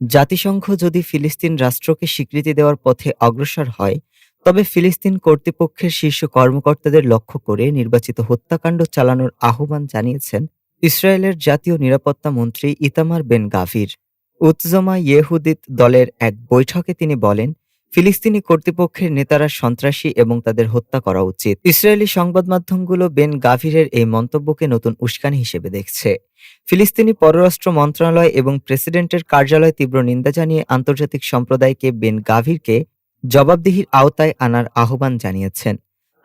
জাতিসংঘ যদি ফিলিস্তিন রাষ্ট্রকে স্বীকৃতি দেওয়ার পথে অগ্রসর হয়, তবে ফিলিস্তিন কর্তৃপক্ষের শীর্ষ কর্মকর্তাদের লক্ষ্য করে নির্বাচিত হত্যাকাণ্ড চালানোর আহ্বান জানিয়েছেন ইসরায়েলের জাতীয় নিরাপত্তা মন্ত্রী ইতামার বেন গাভির উৎজমা ইয়েহুদিত দলের এক বৈঠকে তিনি বলেন ফিলিস্তিনি কর্তৃপক্ষের নেতারা সন্ত্রাসী এবং তাদের হত্যা করা উচিত। ইসরায়েলি সংবাদ মাধ্যমগুলো বেন গাভিরের এই মন্তব্যকে নতুন উস্কানি হিসেবে দেখছে। ফিলিস্তিনি পররাষ্ট্র মন্ত্রণালয় এবং প্রেসিডেন্টের কার্যালয় তীব্র নিন্দা জানিয়ে আন্তর্জাতিক সম্প্রদায়কে বেন গাভিরকে জবাবদিহির আওতায় আনার আহ্বান জানিয়েছেন।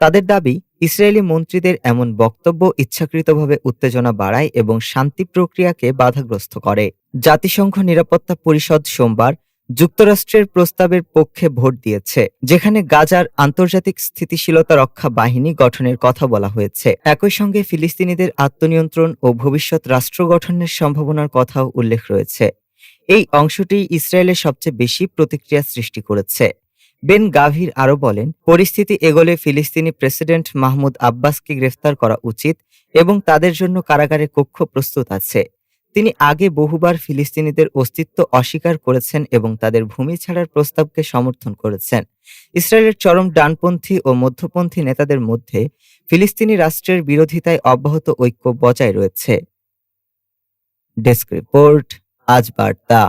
তাদের দাবি, ইসরায়েলি মন্ত্রীদের এমন বক্তব্য ইচ্ছাকৃতভাবে উত্তেজনা বাড়ায় এবং শান্তি প্রক্রিয়াকে বাধাগ্রস্ত করে। জাতিসংঘ নিরাপত্তা পরিষদ সোমবার যুক্তরাষ্ট্রের প্রস্তাবের পক্ষে ভোট দিয়েছে, যেখানে গাজার আন্তর্জাতিক স্থিতিশীলতা রক্ষা বাহিনী গঠনের কথা বলা হয়েছে। একই সঙ্গে ফিলিস্তিনিদের আত্মনিয়ন্ত্রণ ও ভবিষ্যৎ রাষ্ট্র গঠনের সম্ভাবনার কথাও উল্লেখ রয়েছে। এই অংশটি ইসরায়েলের সবচেয়ে বেশি প্রতিক্রিয়া সৃষ্টি করেছে। বেন গাভির আরও বলেন, পরিস্থিতি এগোলে ফিলিস্তিনি প্রেসিডেন্ট মাহমুদ আব্বাসকে গ্রেফতার করা উচিত এবং তাদের জন্য কারাগারে কক্ষ প্রস্তুত আছে। তিনি আগে বহুবার ফিলিস্তিনিদের অস্তিত্ব অস্বীকার করেছেন এবং তাদের ভূমি ছাড়ার প্রস্তাবকে সমর্থন করেছেন। ইসরায়েলের চরম ডানপন্থী ও মধ্যপন্থী নেতাদের মধ্যে ফিলিস্তিনি রাষ্ট্রের বিরোধিতায় অব্যাহত ঐক্য বজায় রয়েছে। ডেস্ক রিপোর্ট, আজ বার্তা।